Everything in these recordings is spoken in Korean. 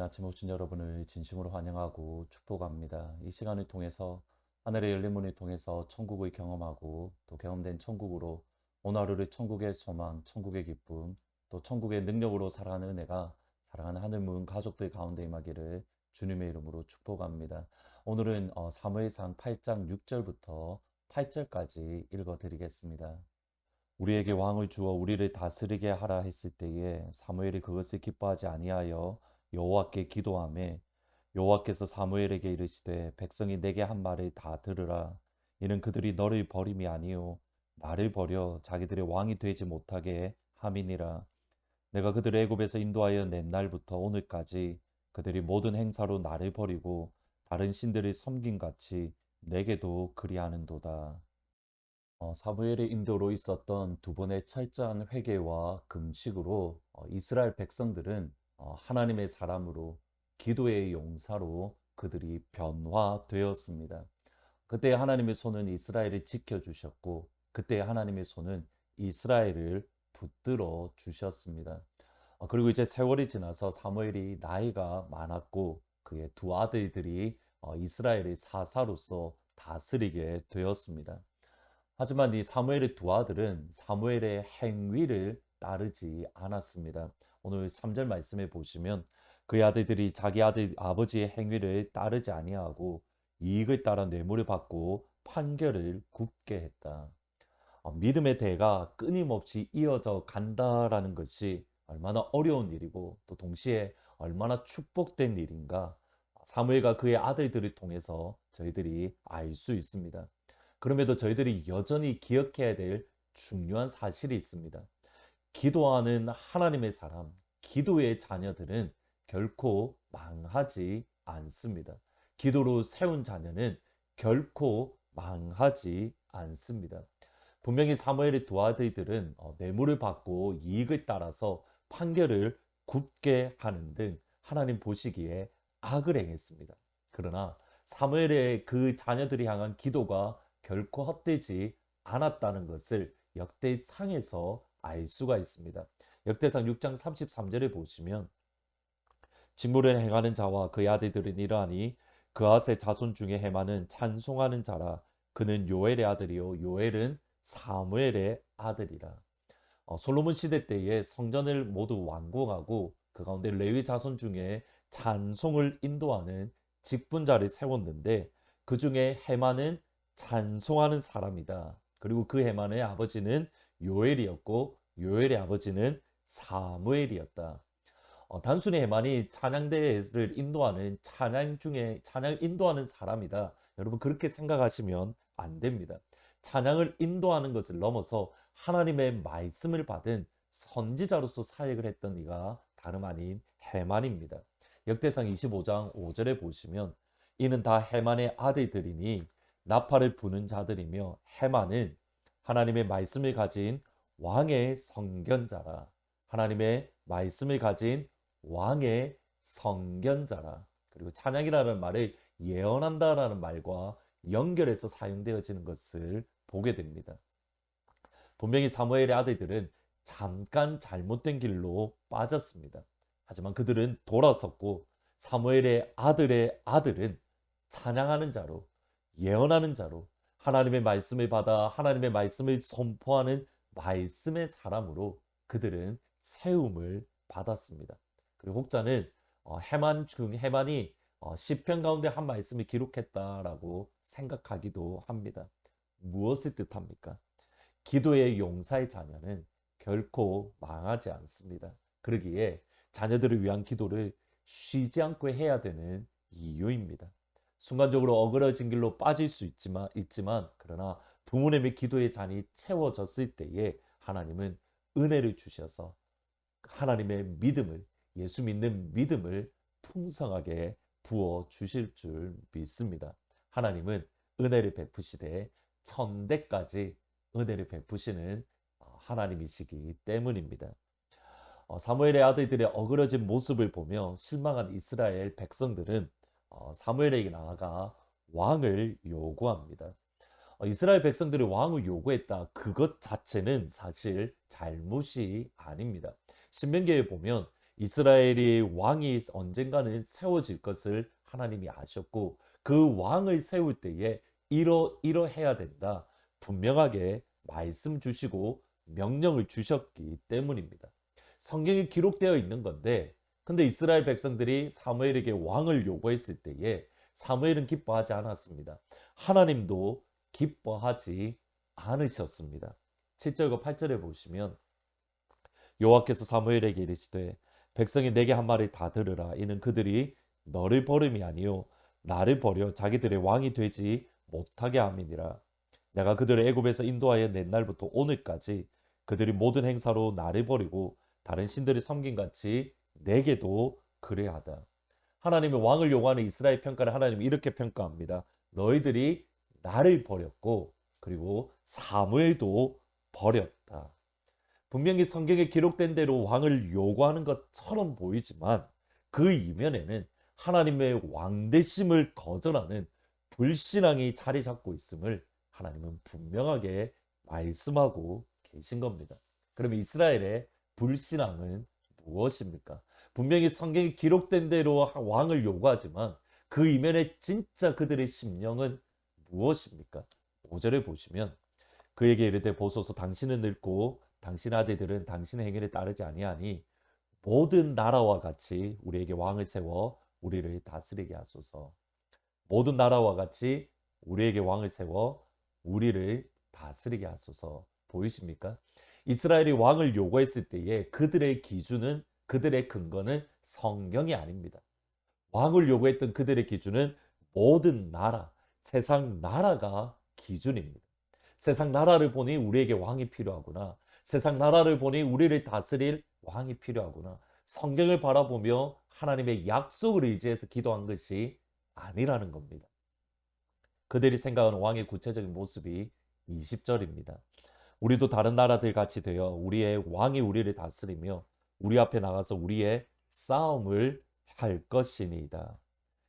아침에 오신 여러분을 진심으로 환영하고 축복합니다. 이 시간을 통해서 하늘의 열린 문을 통해서 천국을 경험하고 또 경험된 천국으로 오늘 하루를 천국의 소망, 천국의 기쁨, 또 천국의 능력으로 살아가는 은혜가 사랑하는 하늘 문 가족들 가운데 임하기를 주님의 이름으로 축복합니다. 오늘은 어, 사무엘상 8장 6절부터 8절까지 읽어 드리겠습니다. 우리에게 왕을 주어 우리를 다스리게 하라 했을 때에 사무엘이 그것을 기뻐하지 아니하여 여호와께 기도하매 여호와께서 사무엘에게 이르시되 백성이 내게 한 말을 다 들으라 이는 그들이 너를 버림이 아니요 나를 버려 자기들의 왕이 되지 못하게 함이니라 내가 그들을 애굽에서 인도하여 낸 날부터 오늘까지 그들이 모든 행사로 나를 버리고 다른 신들을 섬긴 같이 내게도 그리하는도다. 어, 사무엘의 인도로 있었던 두 번의 철저한 회개와 금식으로 어, 이스라엘 백성들은 어, 하나님의 사람으로 기도의 용사로 그들이 변화되었습니다. 그때 하나님의 손은 이스라엘을 지켜주셨고 그때 하나님의 손은 이스라엘을 붙들어 주셨습니다. 어, 그리고 이제 세월이 지나서 사무엘이 나이가 많았고 그의 두 아들들이 어, 이스라엘의 사사로서 다스리게 되었습니다. 하지만 이 사무엘의 두 아들은 사무엘의 행위를 따르지 않았습니다. 오늘 3절 말씀에 보시면 그의 아들들이 자기 아들 아버지의 행위를 따르지 아니하고 이익을 따라 뇌물을 받고 판결을 굽게 했다. 어, 믿음의 대가 끊임없이 이어져 간다라는 것이 얼마나 어려운 일이고 또 동시에 얼마나 축복된 일인가 사무엘과 그의 아들들을 통해서 저희들이 알 수 있습니다. 그럼에도 저희들이 여전히 기억해야 될 중요한 사실이 있습니다. 기도하는 하나님의 사람, 기도의 자녀들은 결코 망하지 않습니다. 기도로 세운 자녀는 결코 망하지 않습니다. 분명히 사무엘의 두 아들들은 어, 뇌물을 받고 이익을 따라서 판결을 굽게 하는 등 하나님 보시기에 악을 행했습니다. 그러나 사무엘의 그 자녀들이 향한 기도가 결코 헛되지 않았다는 것을 역대상에서 알 수가 있습니다. 역대상 6장 33절에 보시면 직무를 행하는 자와 그의 아들들은 이러하니 그아의 자손 중에 해마는 찬송하는 자라 그는 요엘의 아들이요 요엘은 사무엘의 아들이라. 어, 솔로몬 시대 때에 성전을 모두 완공하고 그 가운데 레위 자손 중에 찬송을 인도하는 직분자를 세웠는데 그 중에 해마는 찬송하는 사람이다. 그리고 그 해만의 아버지는 요엘이었고 요엘의 아버지는 사무엘이었다. 어, 단순히 해만이 찬양대를 인도하는 찬양 중에 찬양을 인도하는 사람이다. 여러분 그렇게 생각하시면 안 됩니다. 찬양을 인도하는 것을 넘어서 하나님의 말씀을 받은 선지자로서 사역을 했던 이가 다름 아닌 해만입니다. 역대상 25장 5절에 보시면 이는 다 해만의 아들들이니 나팔을 부는 자들이며 해만은 하나님의 말씀을 가진 왕의 성견자라 하나님의 말씀을 가진 왕의 성견자라 그리고 찬양이라는 말을 예언한다라는 말과 연결해서 사용되어지는 것을 보게 됩니다. 분명히 사무엘의 아들들은 잠깐 잘못된 길로 빠졌습니다. 하지만 그들은 돌아섰고 사무엘의 아들의 아들은 찬양하는 자로 예언하는 자로 하나님의 말씀을 받아 하나님의 말씀을 선포하는 말씀의 사람으로 그들은 세움을 받았습니다. 그리고 혹자는 어, 해만 중 해만이 어, 시편 가운데 한 말씀을 기록했다라고 생각하기도 합니다. 무엇을 뜻합니까? 기도의 용사의 자녀는 결코 망하지 않습니다. 그러기에 자녀들을 위한 기도를 쉬지 않고 해야 되는 이유입니다. 순간적으로 어그러진 길로 빠질 수 있지만, 있지만 그러나 부모님의 기도의 잔이 채워졌을 때에 하나님은 은혜를 주셔서 하나님의 믿음을 예수 믿는 믿음을 풍성하게 부어 주실 줄 믿습니다. 하나님은 은혜를 베푸시되 천대까지 은혜를 베푸시는 어, 하나님이시기 때문입니다. 어, 사무엘의 아들들의 어그러진 모습을 보며 실망한 이스라엘 백성들은 어, 사무엘에게 나아가 왕을 요구합니다. 이스라엘 백성들이 왕을 요구했다. 그것 자체는 사실 잘못이 아닙니다. 신명기에 보면 이스라엘이 왕이 언젠가는 세워질 것을 하나님이 아셨고 그 왕을 세울 때에 이러 이러해야 된다. 분명하게 말씀 주시고 명령을 주셨기 때문입니다. 성경에 기록되어 있는 건데 근데 이스라엘 백성들이 사무엘에게 왕을 요구했을 때에 사무엘은 기뻐하지 않았습니다. 하나님도 기뻐하지 않으셨습니다. 7절과 8절에 보시면 여호와께서 사무엘에게 이르시되 백성이 내게 한 말을 다 들으라 이는 그들이 너를 버림이 아니요 나를 버려 자기들의 왕이 되지 못하게 함이니라 내가 그들을 애굽에서 인도하여 낸 날부터 오늘까지 그들이 모든 행사로 나를 버리고 다른 신들을 섬긴 같이 내게도 그래하다. 하나님의 왕을 요구하는 이스라엘 평가를 하나님이 이렇게 평가합니다. 너희들이 나를 버렸고 그리고 사무엘도 버렸다. 분명히 성경에 기록된 대로 왕을 요구하는 것처럼 보이지만 그 이면에는 하나님의 왕대심을 거절하는 불신앙이 자리 잡고 있음을 하나님은 분명하게 말씀하고 계신 겁니다. 그러면 이스라엘의 불신앙은 무엇입니까? 분명히 성경에 기록된 대로 왕을 요구하지만 그 이면에 진짜 그들의 심령은 무엇입니까? 5절에 보시면 그에게 이르되 보소서 당신은 늙고 당신 아들들은 당신의 행위를 따르지 아니하니 모든 나라와 같이 우리에게 왕을 세워 우리를 다스리게 하소서. 모든 나라와 같이 우리에게 왕을 세워 우리를 다스리게 하소서. 보이십니까? 이스라엘이 왕을 요구했을 때에 그들의 기준은 그들의 근거는 성경이 아닙니다. 왕을 요구했던 그들의 기준은 모든 나라, 세상 나라가 기준입니다. 세상 나라를 보니 우리에게 왕이 필요하구나. 세상 나라를 보니 우리를 다스릴 왕이 필요하구나. 성경을 바라보며 하나님의 약속을 의지해서 기도한 것이 아니라는 겁니다. 그들이 생각하는 왕의 구체적인 모습이 20절입니다. 우리도 다른 나라들 같이 되어 우리의 왕이 우리를 다스리며 우리 앞에 나가서 우리의 싸움을 할 것이니이다.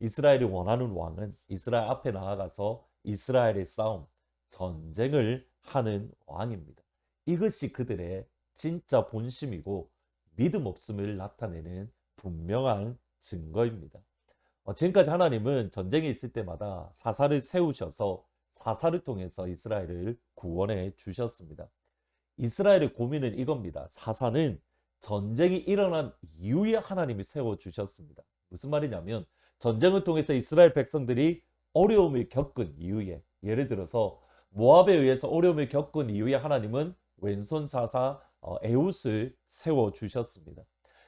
이스라엘이 원하는 왕은 이스라엘 앞에 나아가서 이스라엘의 싸움, 전쟁을 하는 왕입니다. 이것이 그들의 진짜 본심이고 믿음 없음을 나타내는 분명한 증거입니다. 어, 지금까지 하나님은 전쟁이 있을 때마다 사사를 세우셔서 사사를 통해서 이스라엘을 구원해 주셨습니다. 이스라엘의 고민은 이겁니다. 사사는 전쟁이 일어난 이후에 하나님이 세워 주셨습니다. 무슨 말이냐면 전쟁을 통해서 이스라엘 백성들이 어려움을 겪은 이후에 예를 들어서 모압에 의해서 어려움을 겪은 이후에 하나님은 왼손 사사 어, 에웃을 세워 주셨습니다.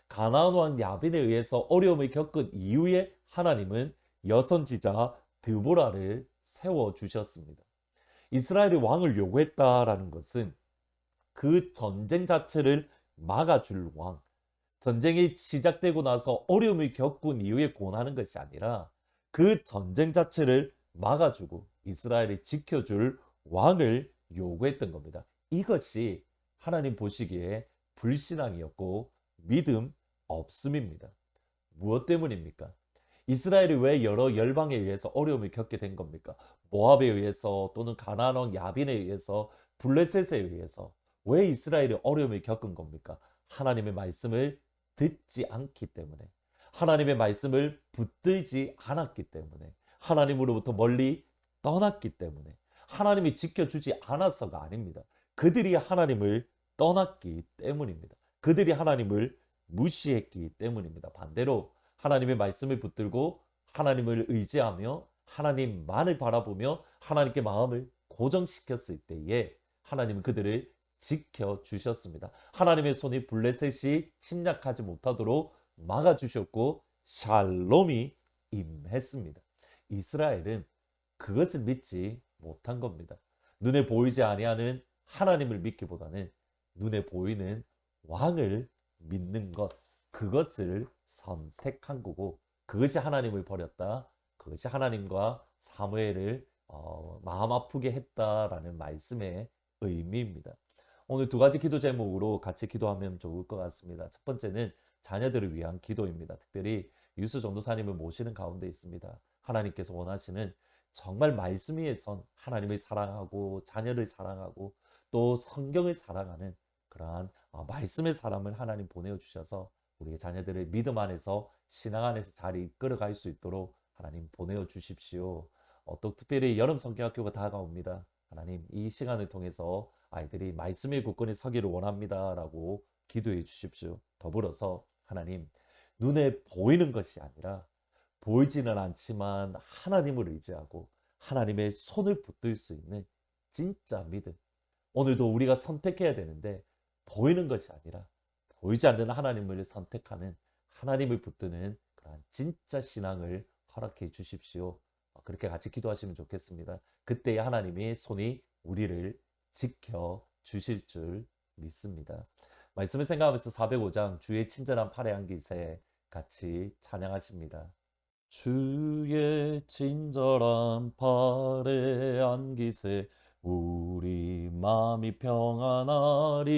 가나안 왕 야빈에 의해서 어려움을 겪은 이후에 하나님은 여선지자 드보라를 세워 주셨습니다. 이스라엘이 왕을 요구했다라는 것은 그 전쟁 자체를 막아줄 왕, 전쟁이 시작되고 나서 어려움을 겪은 이후에 고난하는 것이 아니라 그 전쟁 자체를 막아주고 이스라엘이 지켜줄 왕을 요구했던 겁니다. 이것이 하나님 보시기에 불신앙이었고 믿음 없음입니다. 무엇 때문입니까? 이스라엘이 왜 여러 열방에 의해서 어려움을 겪게 된 겁니까? 모압에 의해서 또는 가나안 야빈에 의해서 블레셋에 의해서 왜 이스라엘이 어려움을 겪은 겁니까? 하나님의 말씀을 듣지 않기 때문에 하나님의 말씀을 붙들지 않았기 때문에 하나님으로부터 멀리 떠났기 때문에 하나님이 지켜주지 않아서가 아닙니다. 그들이 하나님을 떠났기 때문입니다. 그들이 하나님을 무시했기 때문입니다. 반대로 하나님의 말씀을 붙들고 하나님을 의지하며 하나님만을 바라보며 하나님께 마음을 고정시켰을 때에 하나님은 그들을 지켜주셨습니다. 하나님의 손이 블레셋이 침략하지 못하도록 막아주셨고 샬롬이 임했습니다. 이스라엘은 그것을 믿지 못한 겁니다. 눈에 보이지 아니하는 하나님을 믿기보다는 눈에 보이는 왕을 믿는 것 그것을 선택한 거고 그것이 하나님을 버렸다. 그것이 하나님과 사무엘을 어, 마음 아프게 했다라는 말씀의 의미입니다. 오늘 두 가지 기도 제목으로 같이 기도하면 좋을 것 같습니다. 첫 번째는 자녀들을 위한 기도입니다. 특별히 유수 전도사님을 모시는 가운데 있습니다. 하나님께서 원하시는 정말 말씀 위에 선 하나님을 사랑하고 자녀를 사랑하고 또 성경을 사랑하는 그러한 어, 말씀의 사람을 하나님 보내어 주셔서 우리 자녀들의 믿음 안에서 신앙 안에서 잘 이끌어갈 수 있도록 하나님 보내어 주십시오. 어, 또 특별히 여름 성경학교가 다가옵니다. 하나님 이 시간을 통해서 아이들이 말씀의 굳건히 서기를 원합니다라고 기도해 주십시오. 더불어서 하나님 눈에 보이는 것이 아니라 보이지는 않지만 하나님을 의지하고 하나님의 손을 붙들 수 있는 진짜 믿음. 오늘도 우리가 선택해야 되는데 보이는 것이 아니라 보이지 않는 하나님을 선택하는 하나님을 붙드는 그런 진짜 신앙을 허락해 주십시오. 어, 그렇게 같이 기도하시면 좋겠습니다. 그때 하나님의 손이 우리를 지켜 주실 줄 믿습니다. 말씀을 생각하면서 405장 주의 친절한 팔의 한기세 같이 찬양하십니다. 주의 친절한 팔의 안기세 우리 마음이 평안하리니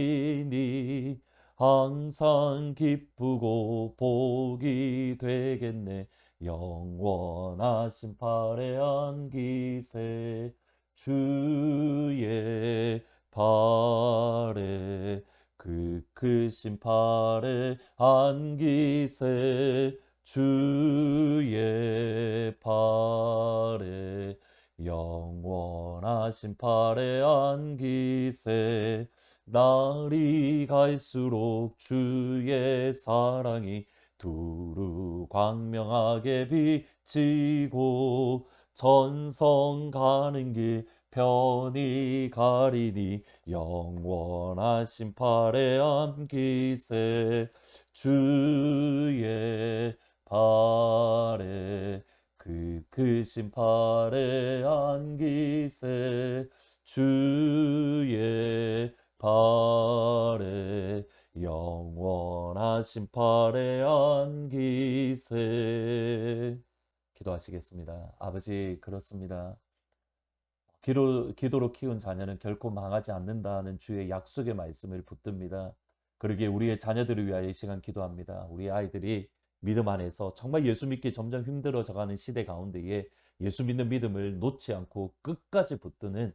항상 기쁘고 복이 되겠네 영원하신 팔의 안기세 주의 팔에 그 크신 팔에 안기세 주의 팔에 영원하신 팔에 안기세 날이 갈수록 주의 사랑이 두루 광명하게 비치고 전성 가는 길 편히 가리니 영원하신 팔에 안기세 주의 팔에 그 크신 팔에 안기세 주의 팔에 영원하신 팔에 안기세 기도하시겠습니다. 아버지 그렇습니다. 기도, 기도로 키운 자녀는 결코 망하지 않는다는 주의 약속의 말씀을 붙듭니다. 그러기에 우리의 자녀들을 위하여 이 시간 기도합니다. 우리 아이들이 믿음 안에서 정말 예수 믿기 점점 힘들어져가는 시대 가운데에 예수 믿는 믿음을 놓지 않고 끝까지 붙드는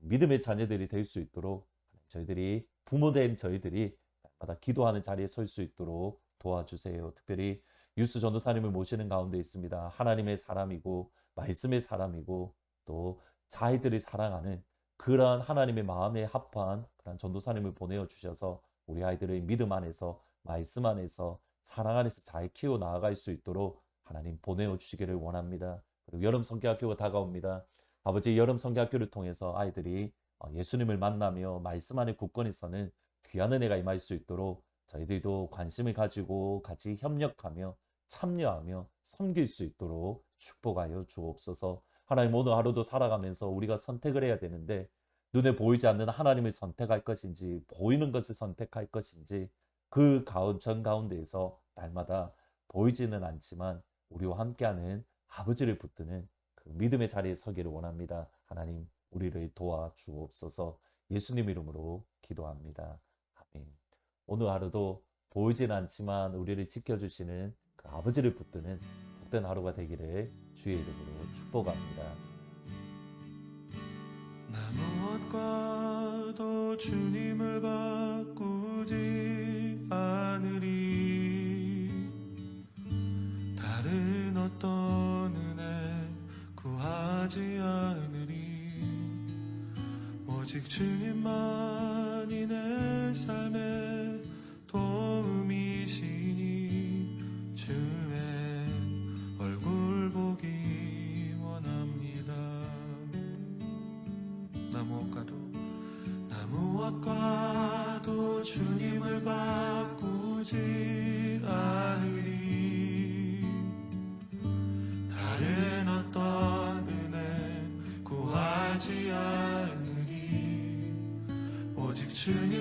믿음의 자녀들이 될 수 있도록 저희들이 부모된 저희들이 마다 기도하는 자리에 설 수 있도록 도와주세요. 특별히 유스 전도사님을 모시는 가운데 있습니다. 하나님의 사람이고 말씀의 사람이고 또 자아이들이 사랑하는 그러한 하나님의 마음에 합한 그런 전도사님을 보내어 주셔서 우리 아이들의 믿음 안에서 말씀 안에서 사랑 안에서 잘 키워 나아갈 수 있도록 하나님 보내어 주시기를 원합니다. 그리고 여름 성교학교가 다가옵니다. 아버지 여름 성교학교를 통해서 아이들이 어, 예수님을 만나며 말씀 안에 굳건히 서는 귀한 은혜가 임할 수 있도록 저희들도 관심을 가지고 같이 협력하며 참여하며 섬길 수 있도록 축복하여 주옵소서. 하나님 오늘 하루도 살아가면서 우리가 선택을 해야 되는데 눈에 보이지 않는 하나님을 선택할 것인지 보이는 것을 선택할 것인지 그 가운 전 가운데에서 날마다 보이지는 않지만 우리와 함께하는 아버지를 붙드는 그 믿음의 자리에 서기를 원합니다. 하나님 우리를 도와 주옵소서. 예수님 이름으로 기도합니다. 아멘. 오늘 하루도 보이진 않지만 우리를 지켜주시는 그 아버지를 붙드는 복된 하루가 되기를 주의 이름으로 축복합니다. 나 무엇과도 주님을 바꾸지 않으리 다른 어떤 은혜 구하지 않으리 오직 주님만이 내 삶 오직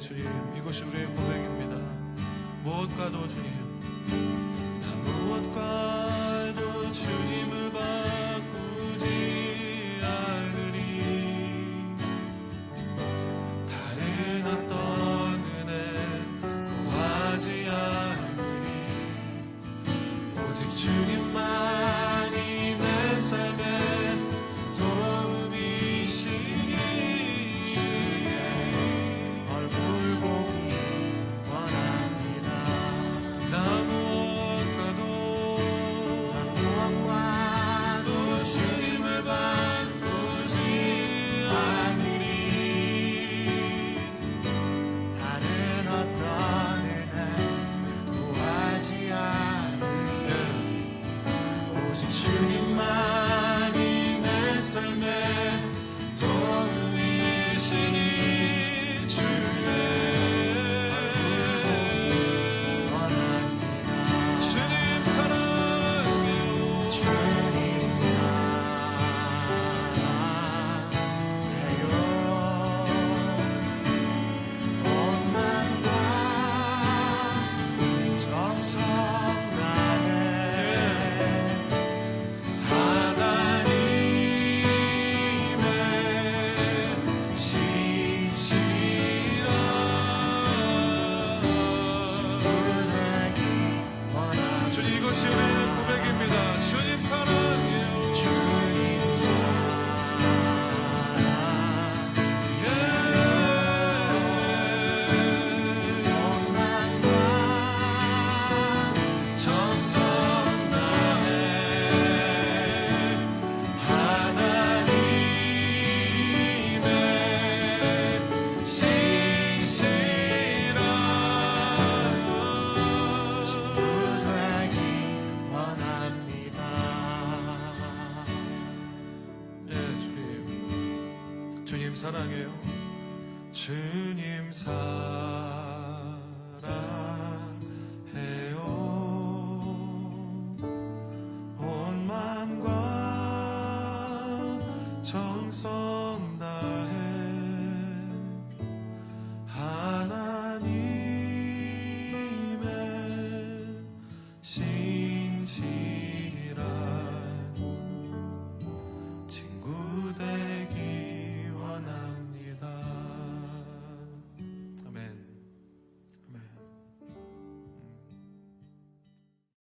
주님 이곳이 우리의 고백입니다. 무엇과도 주님 song.